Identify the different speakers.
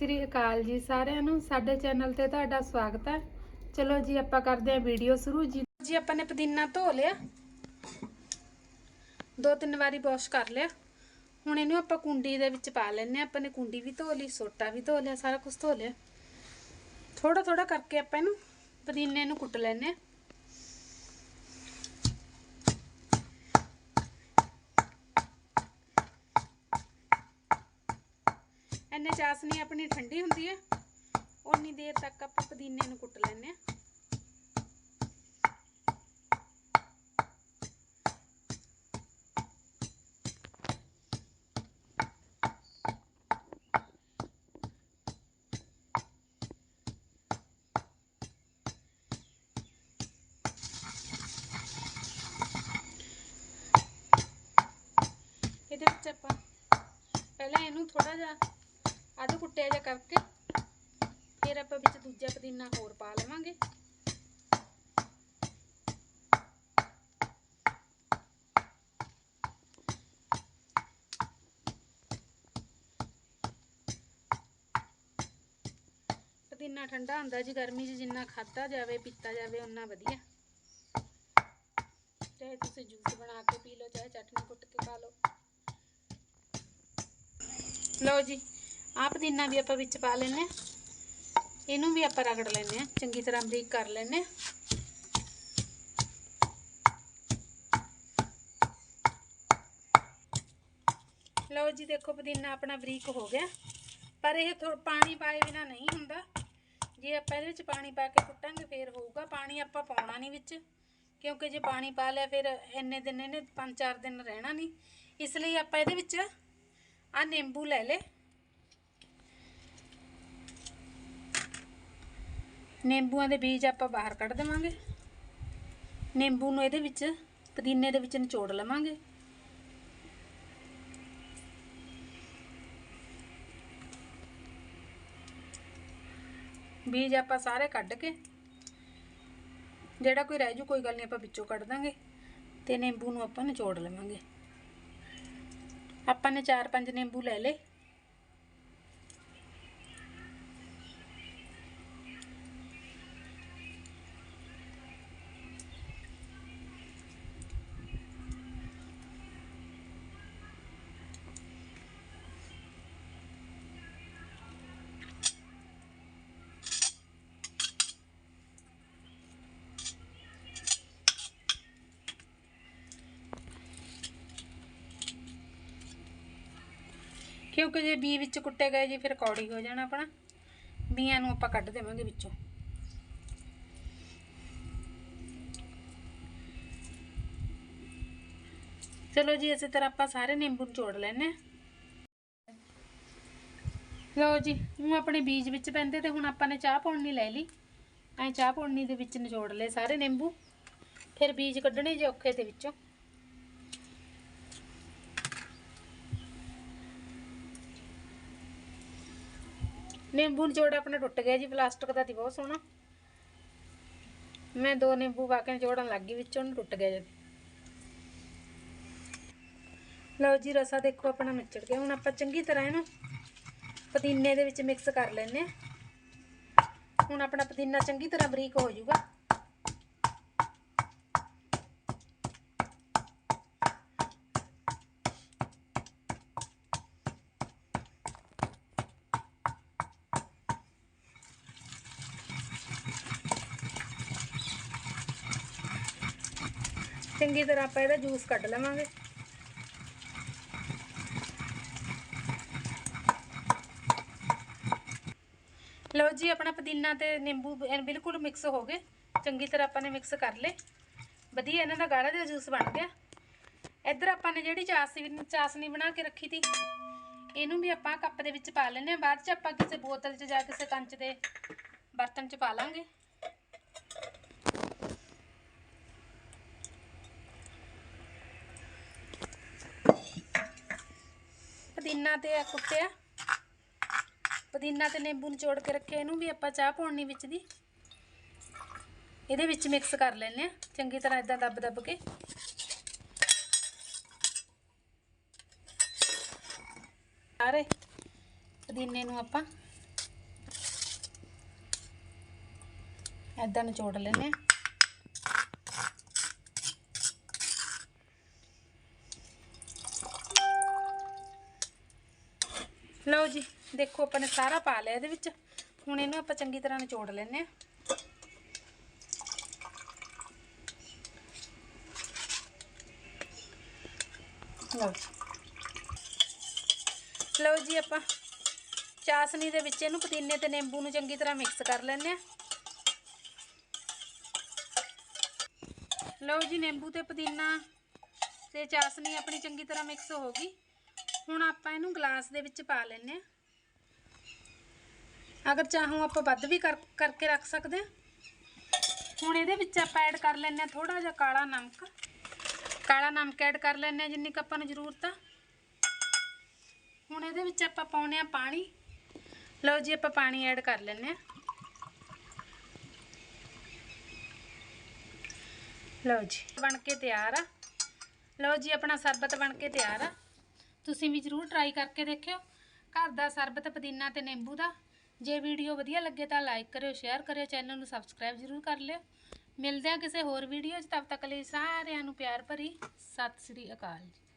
Speaker 1: ਸ੍ਰੀ ਅਕਾਲ ਜੀ ਸਾਰਿਆਂ ਨੂੰ। ਸਾਡੇ ਚੈਨਲ ਤੇ ਤੁਹਾਡਾ ਸਵਾਗਤ ਹੈ। ਚਲੋ ਜੀ, ਆਪਾਂ ਕਰਦੇ ਹਾਂ ਵੀਡੀਓ ਸ਼ੁਰੂ। ਜੀ ਜੀ, ਆਪਾਂ ਨੇ ਪੁਦੀਨਾ ਧੋ ਲਿਆ। ਦੋ ਤਿੰਨ ਵਾਰੀ ਵਾਸ਼ ਕਰ ਲਿਆ। ਹੁਣ ਇਹਨੂੰ ਆਪਾਂ ਕੁੰਡੀ ਦੇ ਵਿੱਚ ਪਾ ਲੈਣੇ ਆ ਆਪਾਂ ਨੇ ਕੁੰਡੀ ਵੀ ਧੋ ਲਈ, ਸੋਟਾ ਵੀ ਧੋ ਲਿਆ, ਸਾਰਾ ਕੁਝ ਧੋ ਲਿਆ। ਥੋੜਾ ਥੋੜਾ ਕਰਕੇ ਆਪਾਂ ਇਹਨੂੰ ਪੁਦੀਨੇ ਨੂੰ ਕੁੱਟ ਲੈਣੇ ਆ ਐਨੇ ਚਾਸਨੀ ਆਪਣੀ ਠੰਡੀ ਹੁੰਦੀ ਹੈ। ਉਨੀ ਦੇਰ ਤੱਕ ਆਪਾਂ ਪੁਦੀਨੇ ਨੂੰ ਕੁੱਟ ਲੈਣੇ ਆ ਇਹਦੇ ਵਿੱਚ ਆਪਾਂ ਪਹਿਲਾਂ ਇਹਨੂੰ ਥੋੜਾ ਜਿਹਾ ਅੱਧ ਕੁੱਟਿਆ ਜਾ ਕਰਕੇ। ਫਿਰ ਆਪਾਂ ਵਿੱਚ ਦੂਜਾ ਪੁਦੀਨਾ ਹੋਰ ਪਾ ਲਵਾਂਗੇ। ਪੁਦੀਨਾ ਠੰਡਾ ਹੁੰਦਾ ਜੀ, ਗਰਮੀ 'ਚ ਜਿੰਨਾ ਖਾਦਾ ਜਾਵੇ, ਪੀਤਾ ਜਾਵੇ ਉਨਾ ਵਧੀਆ। ਚਾਹੇ ਤੁਸੀਂ ਜੂਸ ਬਣਾ ਕੇ ਪੀ ਲਓ, ਚਾਹੇ ਚਟਨੀ ਕੁੱਟ ਕੇ ਖਾ ਲਓ। ਲਓ ਜੀ ਆਹ ਪੁਦੀਨਾ ਵੀ ਆਪਾਂ ਵਿੱਚ ਪਾ ਲੈਨੇ ਆ ਇਹਨੂੰ ਵੀ ਆਪਾਂ ਰਗੜ ਲੈਨੇ ਆ ਚੰਗੀ ਤਰ੍ਹਾਂ ਬਰੀਕ ਕਰ ਲੈਨੇ ਆ ਲਓ ਜੀ, ਦੇਖੋ ਪੁਦੀਨਾ ਆਪਣਾ ਬਰੀਕ ਹੋ ਗਿਆ। ਪਰ ਇਹ ਥੋੜਾ ਪਾਣੀ ਪਾਏ ਬਿਨਾ ਨਹੀਂ ਹੁੰਦਾ। ਜੇ ਆਪਾਂ ਇਹਦੇ ਵਿੱਚ ਪਾਣੀ ਪਾ ਕੇ ਕੁੱਟਾਂਗੇ, ਫੇਰ ਹੋਊਗਾ। ਪਾਣੀ ਆਪਾਂ ਪਾਉਣਾ ਨਹੀਂ ਵਿੱਚ। ਕਿਉਂਕਿ ਜੇ ਪਾਣੀ ਪਾ ਲਿਆ, ਫਿਰ ਇੰਨੇ ਦਿਨ ਇਹਨੇ 5-4 ਦਿਨ ਰਹਿਣਾ ਨਹੀਂ। ਇਸ ਲਈ ਆਪਾਂ ਇਹਦੇ ਵਿੱਚ ਆ ਨਿੰਬੂ ਲੈ ਲੇ ਨਿੰਬੂਆਂ ਦੇ ਬੀਜ ਆਪਾਂ ਬਾਹਰ ਕੱਢ ਦੇਵਾਂਗੇ। ਨਿੰਬੂ ਨੂੰ ਇਹਦੇ ਵਿੱਚ, ਪੁਦੀਨੇ ਦੇ ਵਿੱਚ ਨਿਚੋੜ ਲਵਾਂਗੇ। ਬੀਜ ਆਪਾਂ ਸਾਰੇ ਕੱਢ ਕੇ, ਜਿਹੜਾ ਕੋਈ ਰਹਿ ਜੂ, ਕੋਈ ਗੱਲ ਨਹੀਂ, ਆਪਾਂ ਵਿੱਚੋਂ ਕੱਢ ਦਾਂਗੇ ਤੇ ਨਿੰਬੂ ਨੂੰ ਆਪਾਂ ਨਿਚੋੜ ਲਵਾਂਗੇ। ਆਪਾਂ ਨੇ 4-5 ਨਿੰਬੂ ਲੈ ਲਏ। ਕਿਉਂਕਿ ਜੇ ਬੀ ਵਿੱਚ ਕੁੱਟੇ ਗਏ ਜੀ, ਫਿਰ ਕੌੜੀ ਹੋ ਜਾਣਾ ਆਪਣਾ। ਬੀਆਂ ਨੂੰ ਆਪਾਂ ਕੱਢ ਦੇਵਾਂਗੇ ਵਿੱਚੋਂ। ਚਲੋ ਜੀ, ਇਸੇ ਤਰ੍ਹਾਂ ਆਪਾਂ ਸਾਰੇ ਨਿੰਬੂ ਨਿਚੋੜ ਲੈਣੇ ਆ ਲਓ ਜੀ ਹੁਣ ਆਪਣੇ ਬੀਜ ਵਿੱਚ ਪੈਂਦੇ ਤੇ ਹੁਣ ਆਪਾਂ ਨੇ ਚਾਹ ਪੌਣੀ ਲੈ ਲਈ। ਐ ਚਾਹ ਪੌਣੀ ਦੇ ਵਿੱਚ ਨਿਚੋੜ ਲਏ ਸਾਰੇ ਨਿੰਬੂ। ਫਿਰ ਬੀਜ ਕੱਢਣੇ ਜੇ ਔਖੇ ਤੇ ਵਿੱਚੋਂ। ਨਿੰਬੂ ਨਿਚੋੜ ਆਪਣਾ ਟੁੱਟ ਗਿਆ ਜੀ, ਪਲਾਸਟਿਕ ਦਾ ਸੀ ਬਹੁਤ ਸੋਹਣਾ। ਮੈਂ ਦੋ ਨਿੰਬੂ ਪਾ ਕੇ ਨਿਚੋੜਨ ਲੱਗ ਗਈ, ਵਿੱਚੋਂ ਨੂੰ ਟੁੱਟ ਗਿਆ ਜਦ ਲਓ ਜੀ, ਰਸਾ ਦੇਖੋ ਆਪਣਾ ਮਿਚੜ ਗਿਆ। ਹੁਣ ਆਪਾਂ ਚੰਗੀ ਤਰ੍ਹਾਂ ਇਹਨੂੰ ਪੁਦੀਨੇ ਦੇ ਵਿੱਚ ਮਿਕਸ ਕਰ ਲੈਨੇ ਆ ਹੁਣ ਆਪਣਾ ਪੁਦੀਨਾ ਚੰਗੀ ਤਰ੍ਹਾਂ ਬਰੀਕ ਹੋ ਜਾਊਗਾ। ਚੰਗੀ ਤਰ੍ਹਾਂ ਆਪਾਂ ਇਹਦਾ ਜੂਸ ਕੱਢ ਲਵਾਂਗੇ। ਲਓ ਜੀ, ਆਪਣਾ ਪੁਦੀਨਾ ਤੇ ਨਿੰਬੂ ਬਿਲਕੁਲ ਮਿਕਸ ਹੋ ਗਏ। ਚੰਗੀ ਤਰ੍ਹਾਂ ਆਪਾਂ ਨੇ ਮਿਕਸ ਕਰ ਲਏ। ਵਧੀਆ ਇਹਨਾਂ ਦਾ ਗਾੜਾ ਜਿਹਾ ਜੂਸ ਬਣ ਗਿਆ। ਇੱਧਰ ਆਪਾਂ ਨੇ ਜਿਹੜੀ ਚਾਸਨੀ ਚਾਸਨੀ ਬਣਾ ਕੇ ਰੱਖੀ ਤੀ, ਇਹਨੂੰ ਵੀ ਆਪਾਂ ਕੱਪ ਦੇ ਵਿੱਚ ਪਾ ਲੈਨੇ ਆ ਬਾਅਦ ਚ ਆਪਾਂ ਕਿਸੇ ਬੋਤਲ 'ਚ ਜਾਂ ਕਿਸੇ ਕੰਚ ਦੇ ਬਰਤਨ 'ਚ ਪਾ ਲਾਂਗੇ। ਪੁਦੀਨਾ ਤੇ ਕੁੱਟਿਆ। ਪੁਦੀਨਾ ਤੇ ਨਿੰਬੂ ਨਿਚੋੜ ਕੇ ਰੱਖੇ, ਇਹਨੂੰ ਵੀ ਆਪਾਂ ਚਾਹ ਪਾਉਣੀ ਵਿੱਚ ਦੀ। ਇਹਦੇ ਵਿੱਚ ਮਿਕਸ ਕਰ ਲੈਣੇ ਆ ਚੰਗੀ ਤਰ੍ਹਾਂ ਇਦਾਂ ਦੱਬ ਦੱਬ ਕੇ। ਸਾਰੇ ਪੁਦੀਨੇ ਨੂੰ ਆਪਾਂ ਇਦਾਂ ਨਿਚੋੜ ਲੈਣੇ ਆ ਲਓ ਜੀ, ਦੇਖੋ ਆਪਾਂ ਨੇ ਸਾਰਾ ਪਾ ਲਿਆ ਇਹਦੇ ਵਿੱਚ। ਹੁਣ ਇਹਨੂੰ ਆਪਾਂ ਚੰਗੀ ਤਰ੍ਹਾਂ ਨਿਚੋੜ ਲੈਂਦੇ ਆ ਲਓ ਜੀ। ਲਓ ਜੀ ਆਪਾਂ, ਚਾਸਨੀ ਦੇ ਵਿੱਚ ਇਹਨੂੰ ਪੁਦੀਨੇ ਤੇ ਨਿੰਬੂ ਨੂੰ ਚੰਗੀ ਤਰ੍ਹਾਂ ਮਿਕਸ ਕਰ ਲੈਂਦੇ ਆ ਲਓ ਜੀ, ਨਿੰਬੂ ਤੇ ਪੁਦੀਨਾ ਤੇ ਚਾਸਨੀ ਆਪਣੀ ਚੰਗੀ ਤਰ੍ਹਾਂ ਮਿਕਸ ਹੋ ਗਈ। ਹੁਣ ਆਪਾਂ ਇਹਨੂੰ ਗਲਾਸ ਦੇ ਵਿੱਚ ਪਾ ਲੈਂਦੇ ਆ ਅਗਰ ਚਾਹੋ ਆਪਾਂ ਵੱਧ ਵੀ ਕਰ ਕਰਕੇ ਰੱਖ ਸਕਦੇ ਆ ਹੁਣ ਇਹਦੇ ਵਿੱਚ ਆਪਾਂ ਐਡ ਕਰ ਲੈਂਦੇ ਆ ਥੋੜਾ ਜਿਹਾ ਕਾਲਾ ਨਮਕ। ਕਾਲਾ ਨਮਕ ਐਡ ਕਰ ਲੈਂਦੇ ਆ ਜਿੰਨੀ ਕੁ ਆਪਾਂ ਨੂੰ ਜ਼ਰੂਰਤ ਆ। ਹੁਣ ਇਹਦੇ ਵਿੱਚ ਆਪਾਂ ਪਾਉਨੇ ਆ ਪਾਣੀ। ਲਓ ਜੀ ਆਪਾਂ ਪਾਣੀ ਐਡ ਕਰ ਲੈਂਦੇ ਆ ਲਓ ਜੀ, ਬਣ ਕੇ ਤਿਆਰ ਆ। ਲਓ ਜੀ ਆਪਣਾ ਸਰਬਤ ਬਣ ਕੇ ਤਿਆਰ ਆ। ਤੁਸੀਂ ਵੀ ਜਰੂਰ ਟਰਾਈ ਕਰਕੇ ਦੇਖਿਓ। ਘਰ ਦਾ ਸਰਬਤ ਪੁਦੀਨਾ ਤੇ ਨਿੰਬੂ ਦਾ। ਜੇ ਵੀਡੀਓ ਵਧੀਆ ਲੱਗੇ ਤਾਂ ਲਾਈਕ ਕਰਿਓ ਸ਼ੇਅਰ ਕਰਿਓ ਚੈਨਲ ਨੂੰ ਸਬਸਕ੍ਰਾਈਬ ਜਰੂਰ ਕਰ ਲਿਓ। ਮਿਲਦੇ ਆ ਕਿਸੇ ਹੋਰ ਵੀਡੀਓ 'ਚ ਤਦ ਤੱਕ ਲਈ ਸਾਰਿਆਂ ਨੂੰ ਪਿਆਰ ਭਰੀ। ਸਤਿ ਸ੍ਰੀ ਅਕਾਲ ਜੀ।